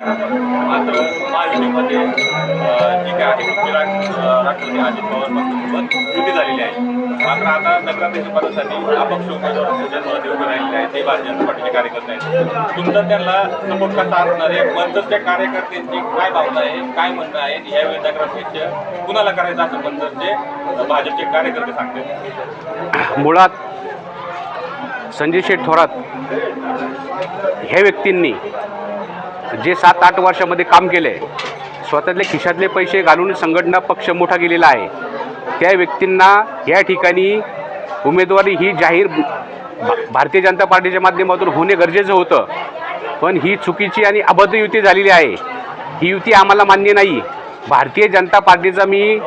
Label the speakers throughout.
Speaker 1: मात्र महायुतीमध्ये अं, जी काय आहे तुमची राज- अजित पवार पक्षासोबत युती झालेली आहे. मात्र आता नगराध्यक्ष पदासाठी अपक्ष उमेदवार सज्जनमध्ये उभे राहिलेले आहेत ते भारतीय जनता पार्टीचे कार्यकर्ते आहेत. तुमचा त्यांना सपोर्ट कसा असणार आहे. मनसरच्या कार्यकर्त्यांची काय भावना आहे काय म्हणणं आहे यावेळी नगराध्यक्ष कुणाला करायचं असं मनसरचे भाजपचे कार्यकर्ते सांगते
Speaker 2: मुळात संजय शेठ थोरात ह्या व्यक्तींनी जे सात आठ वर्षामध्ये काम केले स्वतःतले खिशातले पैसे घालून संघटना पक्ष मोठा गेलेला आहे. त्या व्यक्तींना या ठिकाणी उमेदवारी ही जाहीर भा- भारतीय जनता पार्टीच्या माध्यमातून होणे गरजेचं होतं. पण ही चुकीची आणि अबद्ध युती झालेली आहे. ही युती आम्हाला मान्य नाही. भारतीय जनता पार्टीचा मी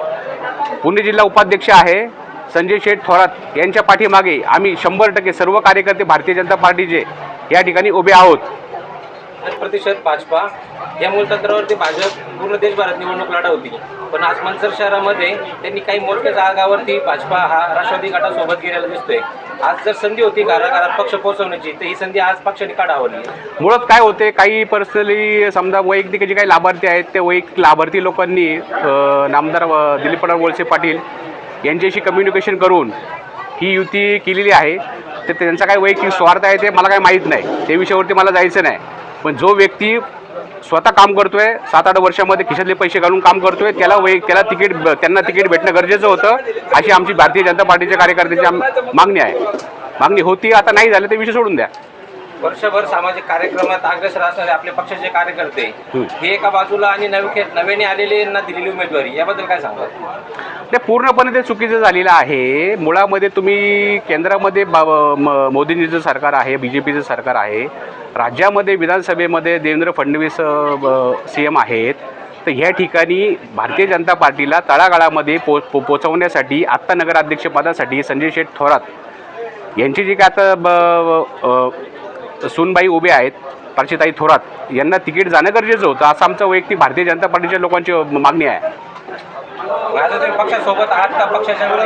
Speaker 2: पुणे जिल्हा उपाध्यक्ष आहे. संजय शेठ थोरात यांच्या पाठीमागे आम्ही शंभर टक्के सर्व कार्यकर्ते भारतीय जनता पार्टीचे या ठिकाणी उभे आहोत.
Speaker 3: प्रतिशत भाजपा या मूलतंत्रावरती भाजप पूर्ण देशभरात निवडणूक लढवती. पण आज मनसर शहरामध्ये त्यांनी काही मोठ्या जागावरती भाजपा हा राष्ट्रवादी गटासोबत गेलेला दिसतोय. आज जर संधी होती घराघरात पक्ष पोहोचवण्याची तर ही संधी आज पक्षाने काढावली.
Speaker 2: मुळात काय होते? काही पर्सनली समजा वैयक्तिक जे काही लाभार्थी आहेत ते वैयक्तिक लाभार्थी लोकांनी नामदार दिलीप वळसे पाटील यांच्याशी कम्युनिकेशन करून ही युती केलेली आहे. तर त्यांचा काय वैयक्तिक स्वार्थ आहे ते मला काय माहीत नाही. त्या विषयावरती मला जायचं नाही. पण जो व्यक्ती स्वतः काम करतोय सात आठ वर्षामध्ये खिशातले पैसे घालून काम करतोय त्याला वै त्याला तिकीट त्यांना तिकीट भेटणं गरजेचं होतं अशी आमची भारतीय जनता पार्टीच्या कार्यकर्त्यांची आम- मागणी आहे. मागणी होती आता नाही झालं ते विषय सोडून द्या.
Speaker 3: वर्षभर सामाजिक कार्यक्रमात अग्रेसर असणारे आपले पक्षाचे कार्यकर्ते
Speaker 2: हं.
Speaker 3: एका बाजूला आणि नवे नव्याने आलेले यांना दिलेली उमेदवारी याबद्दल काय सांगा
Speaker 2: ते पूर्णपणे ते चुकीचं झालेलं आहे. मुळामध्ये तुम्ही केंद्रामध्ये बा मोदींचं सरकार आहे बी जे पीचं सरकार आहे. राज्यामध्ये विधानसभेमध्ये देवेंद्र फडणवीस सी एम आहेत. तर ह्या ठिकाणी भारतीय जनता पार्टीला तळागाळामध्ये पो पो पोचवण्यासाठी आत्ता नगराध्यक्षपदासाठी संजय शेठ थोरात यांची जी काय आता सुनबाई उभे आहेत पार्शिताई थोरात यांना तिकीट जाणं गरजेचं होतं. असं आमचं वैयक्तिक भारतीय जनता पार्टीच्या लोकांची मागणी आहे.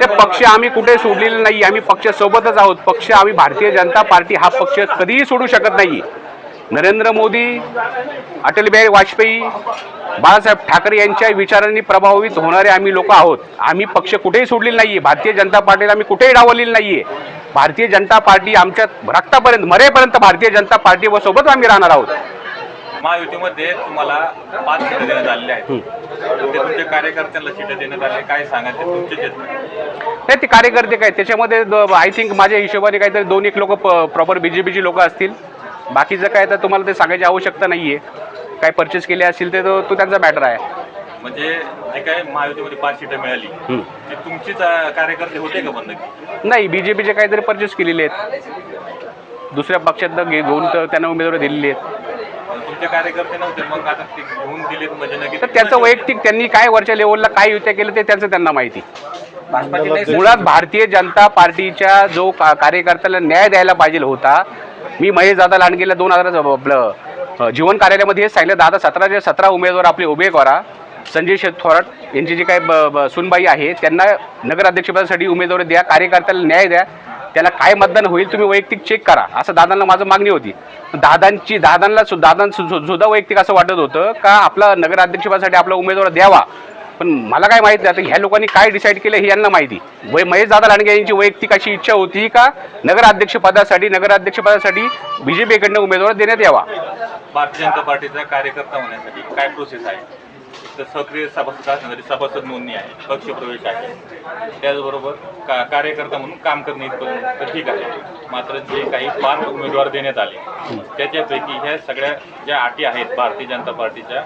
Speaker 2: ते पक्ष आम्ही कुठे सोडलेले नाही. आम्ही पक्षासोबतच आहोत. पक्ष आम्ही भारतीय जनता पार्टी हा पक्ष कधीही सोडू शकत नाही. नरेंद्र मोदी अटलबिहारी वाजपेयी बाळासाहेब ठाकरे यांच्या विचारांनी प्रभावित होणारे आम्ही लोक आहोत. आम्ही पक्ष कुठेही सोडलेला नाही आहे भारतीय जनता पार्टीला आम्ही कुठेही डावलेलं नाही आहे भारतीय जनता पार्टी आमच्या रक्तापर्यंत मरेपर्यंत भारतीय जनता पार्टी सोबत आम्ही राहणार आहोत.
Speaker 1: महायुतीमध्ये तुम्हाला पाच सीटं देण्यात आलेल्या आहेत. ते तुमच्या कार्यकर्त्यांना सीटं देण्यात आले. काय सांगा ते तुमचेच आहेत
Speaker 2: नाही ते कार्यकर्ते काय त्याच्यामध्ये आय थिंक माझ्या हिशोबाने काहीतरी दोन एक लोक प्रॉपर बी जे पीची लोक असतील. बाकीचं काय तर तुम्हाला ते सांगायची आवश्यकता नाही आहे काय परचेस केले असतील ते तो तो त्यांचा मॅटर आहे.
Speaker 1: म्हणजे जे काय महायुतीमध्ये पाच सीटं मिळाली. ते तुमचीच अं, कार्यकर्ते होते का बंद?
Speaker 2: नाही बी जे पीचे काहीतरी परचेस केलेले आहेत. दुसऱ्या पक्षात घे घेऊन तर त्यांना उमेदवारी दिलेली आहेत.
Speaker 1: तुमचे कार्यकर्ते नव्हते मग आता ते घेऊन दिलेत म्हणजे नक्की
Speaker 2: तर त्याचं वैयक्तिक त्यांनी काय वरच्या लेवलला काय युत्या केलं ते त्यांचं त्यांना माहिती.
Speaker 3: भाजपाचे नाही
Speaker 2: मुळात भारतीय जनता पार्टीच्या जो का कार्यकर्त्याला न्याय द्यायला पाहिजे होता. मी महेश दादा लांडगेला दोन हजार आपलं अ, जीवन कार्यालयामध्ये सांगितलं. दादा सतराचे सतरा उमेदवार आपले उभे करा. संजय शेठ थोराट यांची जी काय ब- ब- सुनबाई आहे त्यांना नगराध्यक्षपदासाठी उमेदवारी द्या कार्यकर्त्याला न्याय द्या त्याला काय मतदान होईल तुम्ही वैयक्तिक चेक करा असं दादांना माझं मागणी होती. दादांची दादांना सु- दादां सु- सुद्धा वैयक्तिक असं वाटत होतं का आपला नगराध्यक्षपदासाठी आपला उमेदवार द्यावा? पण मला काय माहिती आता ह्या लोकांनी काय डिसाईड केलं हे यांना माहिती. वय महेश दादा लांडगे यांची वैयक्तिक अशी इच्छा होती का नगराध्यक्षपदासाठी नगराध्यक्षपदासाठी बी जे पीकडनं उमेदवार देण्यात यावा?
Speaker 1: भारतीय जनता पार्टीचा कार्यकर्ता होण्यासाठी काय प्रोसेस आहे? सक्रिय सभासद असण्यासाठी सभासद नोंदणी आहे. पक्षप्रवेश आहे. त्याचबरोबर का कार्यकर्ता म्हणून काम करणे इतकं तर ठीक आहे. मात्र जे काही पाच उमेदवार देण्यात आले त्याच्यापैकी ह्या सगळ्या ज्या अटी आहेत भारतीय जनता पार्टीच्या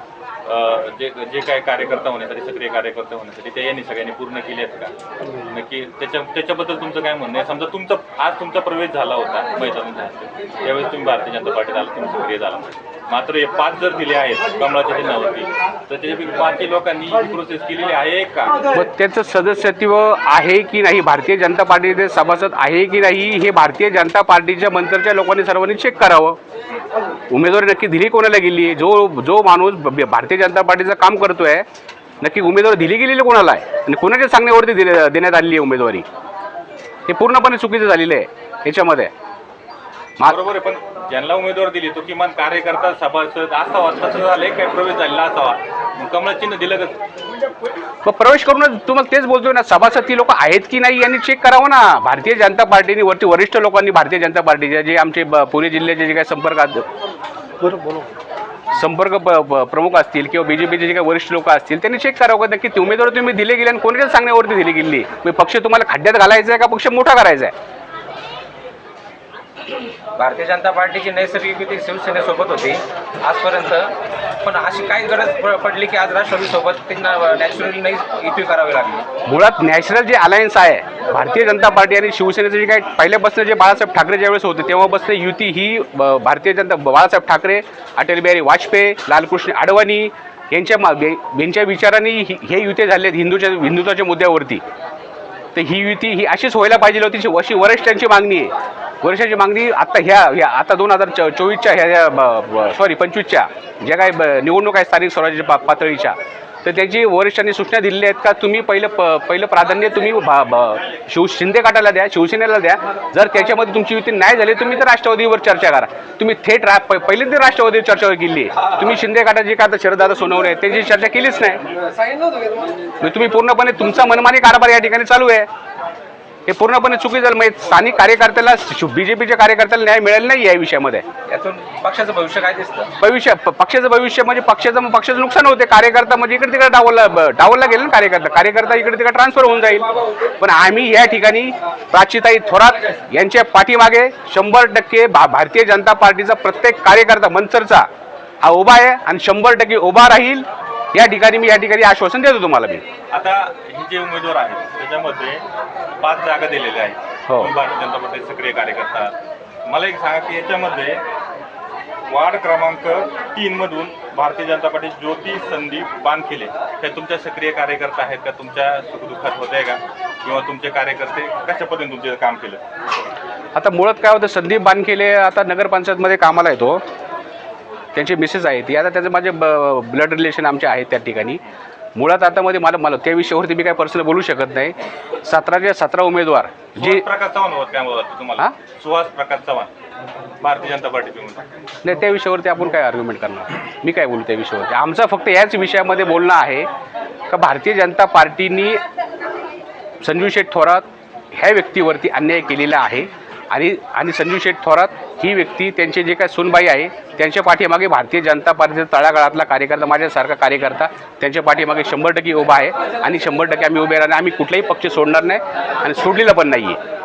Speaker 1: जे जे काही कार्यकर्ता होण्यासाठी सक्रिय कार्यकर्ता होण्यासाठी ते यांनी सगळ्यांनी पूर्ण केले आहेत का? नक्की त्याच्या त्याच्याबद्दल तुमचं काय म्हणणं आहे? समजा तुमचा आज तुमचा प्रवेश झाला होता मैदान त्यावेळेस तुम्ही भारतीय जनता पार्टीत आला तुम्ही सक्रिय झाला. मात्र हे पाच जर दिले आहेत कमळाच्या चिन्हावरती तर त्याच्यापैकी पाचही लोकांनी ही प्रोसेस केलेली आहे का?
Speaker 2: मग त्याचं सदस्यत्व आहे की नाही? भारतीय जनता पार्टीचे सभासद आहे की नाही? हे भारतीय जनता पार्टीच्या मंत्रच्या लोकांनी सर्वांनी चेक करावं. उमेदवारी नक्की दिली कोणाला गेली? आहे जो जो माणूस भारतीय जनता पार्टीचं काम करतोय नक्की उमेदवारी दिली गेलेली कोणाला आहे? आणि कोणाच्या सांगण्यावरती दिले देण्यात आलेली आहे उमेदवारी? हे पूर्णपणे चुकीचं झालेलं आहे याच्यामध्ये.
Speaker 1: बरोबर आहे पण ज्यांना उमेदवार दिली तो किमान कार्यकर्ता सभासद असावा तसं झालंय काय? प्रवेश झालेला असावा. मग कमळ चिन्ह दिलं का?
Speaker 2: मग प्रवेश करूनच तुम्हाला तेच बोलतोय ना सभासद ती लोक आहेत की नाही यांनी चेक करावं ना? भारतीय जनता पार्टीने वरती वरिष्ठ लोकांनी भारतीय जनता पार्टीचे जे आमचे पुणे जिल्ह्याचे जे काही संपर्क संपर्क प्रमुख असतील किंवा बीजेपीचे जे काही वरिष्ठ लोक असतील त्यांनी चेक करावं का? नक्की ते उमेदवार तुम्ही दिले गेले आणि कोणाच्या सांगण्यावरती दिली गेली? पक्ष तुम्हाला खड्ड्यात घालायचा आहे का? पक्ष मोठा करायचा आहे?
Speaker 3: भारतीय जनता पार्टीची नैसर्गिक युती शिवसेनेसोबत होती आजपर्यंत. पण अशी काय गरज प- पडली की आज राष्ट्रवादीसोबत त्यांना नॅचरली नाही युती करावी लागली.
Speaker 2: मुळात नॅशनल जे अलायन्स आहे भारतीय जनता पार्टी आणि शिवसेनेचं जे काही पहिल्यापासून जे बाळासाहेब ठाकरे ज्यावेळेस होते तेव्हापासून युती ही भारतीय जनता बाळासाहेब ठाकरे अटल बिहारी वाजपेयी लालकृष्ण आडवाणी यांच्या मा- यांच्या विचारांनी ही- हे युती झाले आहेत हिंदूच्या हिंदुत्वाच्या मुद्द्यावरती. तर ही युती ही अशीच व्हायला पाहिजे होती अशी वरिष्ठांची मागणी आहे. वरिष्ठांची मागणी आता ह्या ह्या आता दोन हजार चो चोवीसच्या ह्या सॉरी पंचवीसच्या. ज्या काही ब- निवडणूक आहे स्थानिक स्वराज्य पा पातळीच्या. तर त्याची वरिष्ठांनी सूचना दिलेल्या आहेत का तुम्ही पहिलं प पहिलं प्राधान्य तुम्ही शिव शिंदे गटाला द्या शिवसेनेला द्या. जर त्याच्यामध्ये तुमची युती नाही झाली तुम्ही तर राष्ट्रवादीवर चर्चा करा. तुम्ही थेट रा पहिले ते राष्ट्रवादीवर चर्चा केली. तुम्ही शिंदे गटाचे का आता शरदादा सोनवणे आहेत त्याची चर्चा केलीच नाही. तुम्ही पूर्णपणे तुमचा मनमानी कारभार या ठिकाणी चालू आहे. हे पूर्णपणे चुकी झालं म्हणजे स्थानिक कार्यकर्त्याला बीजेपीच्या कार्यकर्त्याला न्याय मिळेल नाही या विषयामध्ये.
Speaker 3: यातून पक्षाचं भविष्य काय दिसतं?
Speaker 2: भविष्य पक्षाचं भविष्य म्हणजे पक्षाचं पक्षाचं नुकसान होते. कार्यकर्ता म्हणजे इकडे तिकडे डावलला डावलला गेले ना कार्यकर्ता. कार्यकर्ता इकडे तिकडे ट्रान्सफर होऊन जाईल. पण आम्ही या ठिकाणी प्राचीताई थोरात यांच्या पाठीमागे शंभर टक्के भारतीय जनता पार्टीचा प्रत्येक कार्यकर्ता मनसरचा हा उभा आहे आणि शंभर टक्के उभा राहील. या ठिकाणी मी या ठिकाणी आश्वासन देतो तुम्हाला मी.
Speaker 1: आता हे जे उमेदवार आहेत त्याच्यामध्ये पाच जागा दिलेल्या आहेत.
Speaker 2: हो.
Speaker 1: तुम्ही भारतीय जनता पार्टी सक्रिय कार्यकर्ता. आहात. मला एक सांगा की याच्यामध्ये वार्ड क्रमांक तीन मधून भारतीय जनता पार्टी ज्योती संदीप बानखिले त्या तुमच्या सक्रिय कार्यकर्ता आहेत का? तुमच्या सुखदुःखात होते का? किंवा तुमचे कार्यकर्ते कशा पद्धतीने तुमचे काम केलं?
Speaker 2: आता मुळात काय होतं संदीप बानखेले आता नगरपंचायतमध्ये कामाला येतो. त्यांची मिसेस आहे ती आता त्याचं माझे ब्लड रिलेशन आमचे आहेत त्या ठिकाणी. मुळात आता मध्ये मला मला त्या विषयावरती मी काय पर्सनल बोलू शकत नाही. सतराचे सतरा उमेदवार जे
Speaker 1: प्रकाश चव्हाण होत तुम्हाला?
Speaker 2: हा?
Speaker 1: सुहास प्रकाश चव्हाण भारतीय जनता पार्टीचे
Speaker 2: नाही त्या विषयावरती आपण काय आर्ग्युमेंट करणार? मी काय बोलू त्या विषयावरती? आमचं फक्त याच विषयामध्ये बोलणं आहे का भारतीय जनता पार्टीनी संजू शेठ थोरात ह्या व्यक्तीवरती अन्याय केलेला आहे. आणि आणि संजू शेठ थोरात ही व्यक्ती त्यांचे जे काय सुनबाई आहे त्यांच्या पाठीमागे भारतीय जनता पार्टीचा तळागाळातला कार्यकर्ता माझ्यासारखा कार्यकर्ता त्यांच्या पाठीमागे शंभर टक्के उभा आहे आणि शंभर टक्के आम्ही उभे राहणार. आम्ही कुठलाही पक्ष सोडणार नाही आणि सोडलेला पण नाही आहे